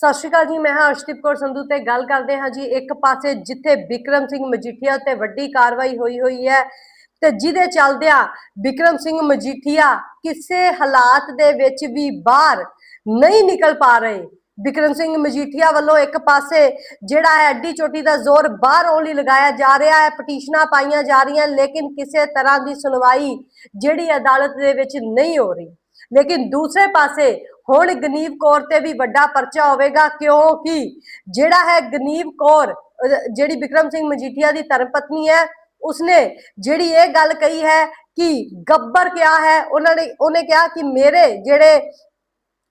ਸਤਿ ਸ਼੍ਰੀ ਅਕਾਲ ਜੀ, ਮੈਂ ਹਾਂ ਅਰਸ਼ਦੀਪ ਕੌਰ ਸੰਧੂ ਤੇ ਗੱਲ ਕਰਦੇ ਹਾਂ ਜੀ ਇੱਕ ਪਾਸੇ ਜਿੱਥੇ ਵਿਕਰਮ ਸਿੰਘ ਮਜੀਠੀਆ ਤੇ ਵੱਡੀ ਕਾਰਵਾਈ ਹੋਈ ਹੋਈ ਹੈ ਤੇ ਜਿਹਦੇ ਚੱਲਦਿਆਂ ਵਿਕਰਮ ਸਿੰਘ ਮਜੀਠੀਆ ਕਿਸੇ ਹਾਲਾਤ ਦੇ ਵਿੱਚ ਵੀ ਬਾਹਰ ਨਹੀਂ ਨਿਕਲ ਪਾ ਰਹੇ। ਵਿਕਰਮ ਸਿੰਘ ਮਜੀਠੀਆ ਵੱਲੋਂ ਇੱਕ ਪਾਸੇ ਜਿਹੜਾ ਹੈ ਐਡੀ ਚੋਟੀ ਦਾ ਜ਼ੋਰ ਬਾਹਰ ਆਉਣ ਲਈ ਲਗਾਇਆ ਜਾ ਰਿਹਾ ਹੈ, ਪਟੀਸ਼ਨਾਂ ਪਾਈਆਂ ਜਾ ਰਹੀਆਂ, ਲੇਕਿਨ ਕਿਸੇ ਤਰ੍ਹਾਂ ਦੀ ਸੁਣਵਾਈ ਜਿਹੜੀ ਅਦਾਲਤ ਦੇ ਵਿੱਚ ਨਹੀਂ ਹੋ ਰਹੀ। ਲੇਕਿਨ ਦੂਸਰੇ ਪਾਸੇ ਹੁਣ ਗਨੀਵ ਕੌਰ ਤੇ ਵੀ ਵੱਡਾ ਪਰਚਾ ਹੋਵੇਗਾ ਕਿਉਂਕਿ ਜਿਹੜਾ ਹੈ ਗਨੀਵ ਕੌਰ ਜਿਹੜੀ ਬਿਕਰਮ ਸਿੰਘ ਮਜੀਠੀਆ ਦੀ ਧਰਮ ਪਤਨੀ ਹੈ, ਉਸਨੇ ਜਿਹੜੀ ਇਹ ਗੱਲ ਕਹੀ ਹੈ ਕਿ ਗੱਬਰ ਕਿਹਾ ਹੈ, ਉਹਨਾਂ ਨੇ, ਉਹਨੇ ਕਿਹਾ ਕਿ ਮੇਰੇ ਜਿਹੜੇ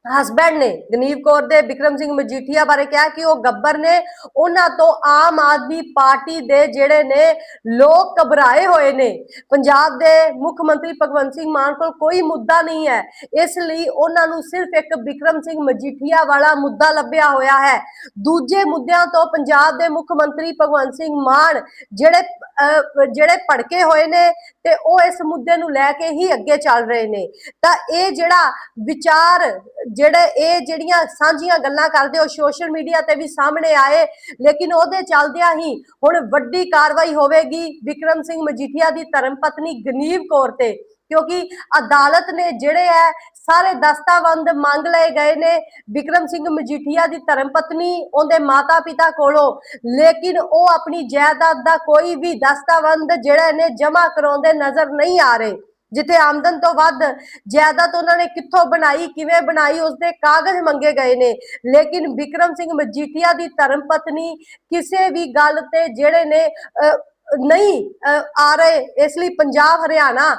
ਹਸਬੈਂਡ ਨੇ ਗਨੀਵ ਕੌਰ ਦੇ ਵਿਕਰਮ ਸਿੰਘ ਮਜੀਠੀਆ ਬਾਰੇ ਕਿਹਾ ਕਿ ਉਹ ਗੱਬਰ ਨੇ ਉਹਨਾਂ ਤੋਂ ਆਮ ਆਦਮੀ ਪਾਰਟੀ ਦੇ ਜਿਹੜੇ ਨੇ ਲੋਕ ਘਬਰਾਏ ਹੋਏ ਨੇ। ਪੰਜਾਬ ਦੇ ਮੁੱਖ ਮੰਤਰੀ ਭਗਵੰਤ ਸਿੰਘ ਮਾਨ ਕੋਲ ਕੋਈ ਮੁੱਦਾ ਨਹੀਂ ਹੈ। ਇਸ ਲਈ ਉਹਨਾਂ ਨੂੰ ਸਿਰਫ ਇੱਕ ਵਿਕਰਮ ਸਿੰਘ ਮਜੀਠੀਆ ਵਾਲਾ ਮੁੱਦਾ ਲੱਭਿਆ ਹੋਇਆ ਹੈ। ਦੂਜੇ ਮੁੱਦਿਆਂ ਤੋਂ ਪੰਜਾਬ ਦੇ ਮੁੱਖ ਮੰਤਰੀ ਭਗਵੰਤ ਸਿੰਘ ਮਾਨ, ਜਿਹੜੇ ਜਿਹੜੇ ਭੜਕੇ ਹੋਏ ਨੇ ਤੇ ਉਹ ਇਸ ਮੁੱਦੇ ਨੂੰ ਲੈ ਕੇ ਹੀ ਅੱਗੇ ਚੱਲ ਰਹੇ ਨੇ। ਤਾਂ ਇਹ ਜਿਹੜਾ ਵਿਚਾਰ, ਜਿਹੜੇ ਇਹ ਜਿਹੜੀਆਂ ਸਾਂਝੀਆਂ ਗੱਲਾਂ ਕਰਦੇ ਹੋ ਸੋਸ਼ਲ ਮੀਡੀਆ ਤੇ ਵੀ ਸਾਹਮਣੇ ਆਏ, ਲੇਕਿਨ ਉਹਦੇ ਚੱਲਦਿਆਂ ਹੀ ਹੁਣ ਵੱਡੀ ਕਾਰਵਾਈ ਹੋਵੇਗੀ ਵਿਕਰਮ ਸਿੰਘ ਮਜੀਠੀਆ ਦੀ ਧਰਮ ਪਤਨੀ ਗਨੀਵ ਕੌਰ ਤੇ। ਕਿਉਂਕਿ ਅਦਾਲਤ ਨੇ ਜਿਹੜੇ ਹੈ ਸਾਰੇ ਦਸਤਾਵੰਦ ਮੰਗ ਲਏ ਗਏ ਨੇ। ਵਿਕਰਮ ਸਿੰਘ ਮਜੀਠੀਆ ਦੀ ਧਰਮ ਪਤਨੀ, ਉਹਦੇ ਮਾਤਾ ਪਿਤਾ ਕੋਲੋਂ। ਲੇਕਿਨ ਉਹ ਆਪਣੀ ਜਾਇਦਾਦ ਦਾ ਕੋਈ ਵੀ ਦਸਤਾਵੇਜ਼ ਜਿਹੜੇ ਨੇ ਜਮ੍ਹਾਂ ਕਰਾਉਂਦੇ ਨਜ਼ਰ ਨਹੀਂ ਆ ਰਹੇ। ਜਿੱਥੇ ਆਮਦਨ ਤੋਂ ਵੱਧ ਜਾਇਦਾਦ ਉਹਨਾਂ ਨੇ ਕਿੱਥੋਂ ਬਣਾਈ, ਕਿਵੇਂ ਬਣਾਈ, ਉਸਦੇ ਕਾਗਜ਼ ਮੰਗੇ ਗਏ ਨੇ। ਲੇਕਿਨ ਵਿਕਰਮ ਸਿੰਘ ਮਜੀਠੀਆ ਦੀ ਧਰਮ ਪਤਨੀ ਕਿਸੇ ਵੀ ਗੱਲ ਤੇ ਜਿਹੜੇ ਨੇ ਨਹੀਂ ਆ ਰਹੇ। ਇਸ ਲਈ ਪੰਜਾਬ ਹਰਿਆਣਾ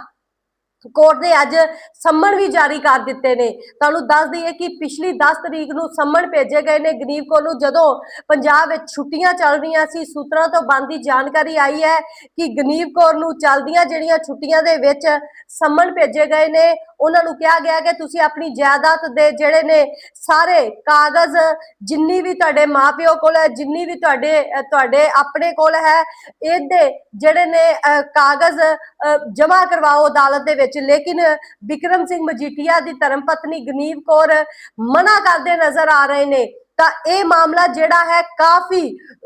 ਕੋਰਟ ਨੇ ਅੱਜ ਸੰਮਣ ਵੀ ਜਾਰੀ ਕਰ ਦਿੱਤੇ ਨੇ। ਤੁਹਾਨੂੰ ਦੱਸ ਦਈਏ ਕਿ ਪਿਛਲੀ 10 ਤਰੀਕ ਨੂੰ ਸੰਮਣ ਭੇਜੇ ਗਏ ਨੇ। ਗਰੀਬ ਕੌਰ ਨੂੰ ਜਦੋਂ ਪੰਜਾਬ ਵਿੱਚ ਛੁੱਟੀਆਂ ਚੱਲ ਰਹੀਆਂ ਸੀ ਸੂਤਰਾਂ ਤੋਂ ਬੰਦੀ ਜਾਣਕਾਰੀ ਆਈ ਹੈ ਕਿ ਗਨੀਵ ਕੌਰ ਨੂੰ ਚੱਲਦੀਆਂ ਜਿਹੜੀਆਂ ਛੁੱਟੀਆਂ ਦੇ ਵਿੱਚ ਸੰਮਣ ਭੇਜੇ ਗਏ ਨੇ ਉਹਨਾਂ ਨੂੰ ਕਿਹਾ ਗਿਆ ਕਿ ਤੁਸੀਂ ਆਪਣੀ ਜਾਇਦਾਦ ਦੇ ਜਿਹੜੇ ਨੇ ਸਾਰੇ ਕਾਗਜ਼ ਜਿੰਨੀ ਵੀ ਤੁਹਾਡੇ ਮਾਪਿਓ ਕੋਲ ਹੈ ਜਿੰਨੀ ਵੀ ਤੁਹਾਡੇ ਤੁਹਾਡੇ ਆਪਣੇ ਕੋਲ ਹੈ ਇਹਦੇ ਜਿਹੜੇ ਨੇ ਅਹ, ਕਾਗਜ਼ ਜਮ੍ਹਾਂ ਕਰਵਾਓ ਅਦਾਲਤ ਦੇ ਵਿੱਚ। ਲੇਕਿਨ ਵਿਕਰਮ ਸਿੰਘ ਮਜੀਠੀਆ ਦੀ ਧਰਮ ਪਤਨੀ ਗਨੀਵ ਕੌਰ ਮਨਾ ਕਰਦੇ ਨਜ਼ਰ ਆ ਰਹੇ ਨੇ। ਤਾਂ ਇਹ ਮਾਮਲਾ ਜਿਹੜਾ ਹੈ ਕਾਫੀ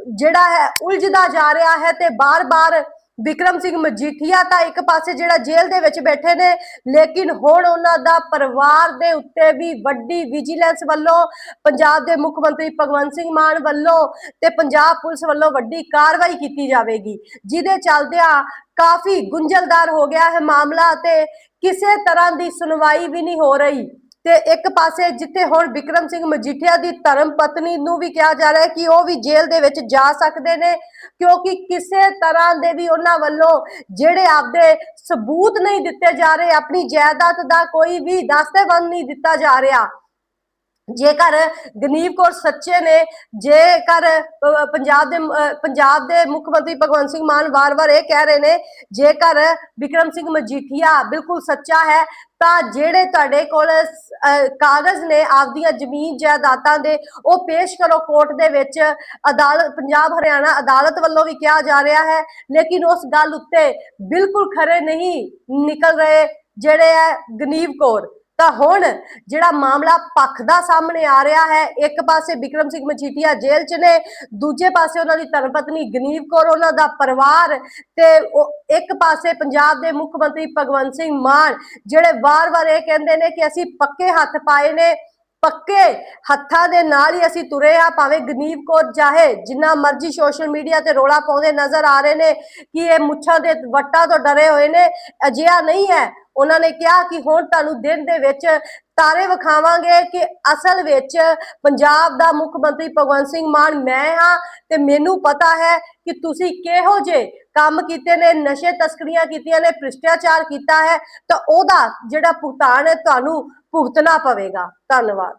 ਜਿਹੜਾ ਹੈ ਉਲਝਦਾ ਜਾ ਰਿਹਾ ਹੈ ਤੇ ਬਾਰ-ਬਾਰ ਵਿਕਰਮ ਸਿੰਘ ਮਜੀਠੀਆ ਤਾਂ ਇੱਕ ਪਾਸੇ ਜਿਹੜਾ ਜੇਲ੍ਹ ਦੇ ਵਿੱਚ ਬੈਠੇ ਨੇ, ਲੇਕਿਨ ਹੁਣ ਉਹਨਾਂ ਦਾ ਪਰਿਵਾਰ ਦੇ ਉੱਤੇ ਵੀ ਵੱਡੀ ਵਿਜੀਲੈਂਸ ਵੱਲੋਂ ਪੰਜਾਬ ਦੇ ਮੁੱਖ ਮੰਤਰੀ ਭਗਵੰਤ ਸਿੰਘ ਮਾਨ ਵੱਲੋਂ ਤੇ ਪੰਜਾਬ ਪੁਲਿਸ ਵੱਲੋਂ ਵੱਡੀ ਕਾਰਵਾਈ ਕੀਤੀ ਜਾਵੇਗੀ, ਜਿਹਦੇ ਚੱਲਦਿਆਂ ਕਾਫੀ ਗੁੰਝਲਦਾਰ ਹੋ ਗਿਆ ਹੈ ਮਾਮਲਾ ਤੇ ਕਿਸੇ ਤਰ੍ਹਾਂ ਦੀ ਸੁਣਵਾਈ ਵੀ ਨਹੀਂ ਹੋ ਰਹੀ। ਤੇ ਇੱਕ ਪਾਸੇ ਜਿੱਥੇ ਹੁਣ ਵਿਕਰਮ ਸਿੰਘ ਮਜੀਠੀਆ ਦੀ ਧਰਮ ਪਤਨੀ ਨੂੰ ਵੀ ਕਿਹਾ ਜਾ ਰਿਹਾ ਹੈ ਕਿ ਉਹ ਵੀ ਜੇਲ੍ਹ ਦੇ ਵਿੱਚ ਜਾ ਸਕਦੇ ਨੇ, ਕਿਉਂਕਿ ਕਿਸੇ ਤਰ੍ਹਾਂ ਦੇ ਵੀ ਉਹਨਾਂ ਵੱਲੋਂ ਜਿਹੜੇ ਆਪਦੇ ਸਬੂਤ ਨਹੀਂ ਦਿੱਤੇ ਜਾ ਰਹੇ, ਆਪਣੀ ਜਾਇਦਾਦ ਦਾ ਕੋਈ ਵੀ ਦਸਤਾਵੇਜ਼ ਨਹੀਂ ਦਿੱਤਾ ਜਾ ਰਿਹਾ। ਜੇਕਰ ਗਨੀਵ ਕੌਰ ਸੱਚੇ ਨੇ ਜੇਕਰ ਪੰਜਾਬ ਦੇ ਪੰਜਾਬ ਦੇ ਮੁੱਖ ਮੰਤਰੀ ਭਗਵੰਤ ਸਿੰਘ ਮਾਨ ਵਾਰ-ਵਾਰ ਇਹ ਕਹਿ ਰਹੇ ਨੇ ਜੇਕਰ ਵਿਕਰਮ ਸਿੰਘ ਮਜੀਠੀਆ ਬਿਲਕੁਲ ਸੱਚਾ ਹੈ ਤਾਂ ਜਿਹੜੇ ਤੁਹਾਡੇ ਕੋਲ ਅਹ, ਕਾਗਜ਼ ਨੇ ਆਪਦੀਆਂ ਜ਼ਮੀਨ ਜਾਇਦਾਦਾਂ ਦੇ ਉਹ ਪੇਸ਼ ਕਰੋ ਕੋਰਟ ਦੇ ਵਿੱਚ। ਅਦਾਲਤ ਪੰਜਾਬ ਹਰਿਆਣਾ ਅਦਾਲਤ ਵੱਲੋਂ ਵੀ ਕਿਹਾ ਜਾ ਰਿਹਾ ਹੈ ਲੇਕਿਨ ਉਸ ਗੱਲ ਉੱਤੇ ਬਿਲਕੁਲ ਖਰੇ ਨਹੀਂ ਨਿਕਲ ਰਹੇ ਜਿਹੜੇ ਹੈ ਗਨੀਵ ਕੌਰ। ਤਾਂ ਹੁਣ ਜਿਹੜਾ ਮਾਮਲਾ ਪੱਖ ਦਾ ਸਾਹਮਣੇ ਆ ਰਿਹਾ ਹੈ, ਇੱਕ ਪਾਸੇ ਵਿਕਰਮ ਸਿੰਘ ਮਜੀਠੀਆ ਜੇਲ੍ਹ 'ਚ ਨੇ, ਦੂਜੇ ਪਾਸੇ ਉਹਨਾਂ ਦੀ ਧਰਮ ਗਨੀਵ ਕੌਰ, ਉਹਨਾਂ ਦਾ ਪਰਿਵਾਰ ਤੇ ਇੱਕ ਪਾਸੇ ਪੰਜਾਬ ਦੇ ਮੁੱਖ ਮੰਤਰੀ ਭਗਵੰਤ ਸਿੰਘ ਮਾਨ, ਜਿਹੜੇ ਵਾਰ-ਵਾਰ ਇਹ ਕਹਿੰਦੇ ਨੇ ਕਿ ਅਸੀਂ ਪੱਕੇ ਹੱਥ ਪਾਏ ਨੇ, ਪੱਕੇ ਹੱਥਾਂ ਦੇ ਨਾਲ ਹੀ ਅਸੀਂ ਤੁਰੇ ਆ ਭਾਵੇਂ ਗਨੀਵ ਕੌਰ ਚਾਹੇ ਜਿੰਨਾ ਮਰਜ਼ੀ ਸੋਸ਼ਲ ਮੀਡੀਆ ਤੇ ਰੋਲਾ ਪਾਉਂਦੇ ਨਜ਼ਰ ਆ ਰਹੇ ਨੇ ਕਿ ਇਹ ਮੁੱਛਾਂ ਦੇ ਵੱਟਾਂ ਤੋਂ ਡਰੇ ਹੋਏ ਨੇ, ਅਜਿਹਾ ਨਹੀਂ ਹੈ। ਉਹਨਾਂ ਨੇ ਕਿਹਾ ਕਿ ਹੁਣ ਤੁਹਾਨੂੰ ਦਿਨ ਦੇ ਵਿੱਚ ਤਾਰੇ ਵਿਖਾਵਾਂਗੇ ਕਿ ਅਸਲ ਵਿੱਚ ਪੰਜਾਬ ਦਾ ਮੁੱਖ ਮੰਤਰੀ ਭਗਵੰਤ ਸਿੰਘ ਮਾਨ ਮੈਂ ਹਾਂ ਤੇ ਮੈਨੂੰ ਪਤਾ ਹੈ ਕਿ ਤੁਸੀਂ ਕਿਹੋ ਜੇ ਕੰਮ ਕੀਤੇ ਨੇ, ਨਸ਼ੇ ਤਸਕਰੀਆਂ ਕੀਤੀਆਂ ਨੇ, ਭ੍ਰਿਸ਼ਟਾਚਾਰ ਕੀਤਾ ਹੈ ਤਾਂ ਉਹਦਾ ਜਿਹੜਾ ਭੁਗਤਾਨ ਹੈ ਤੁਹਾਨੂੰ ਭੁਗਤਣਾ ਪਵੇਗਾ। ਧੰਨਵਾਦ।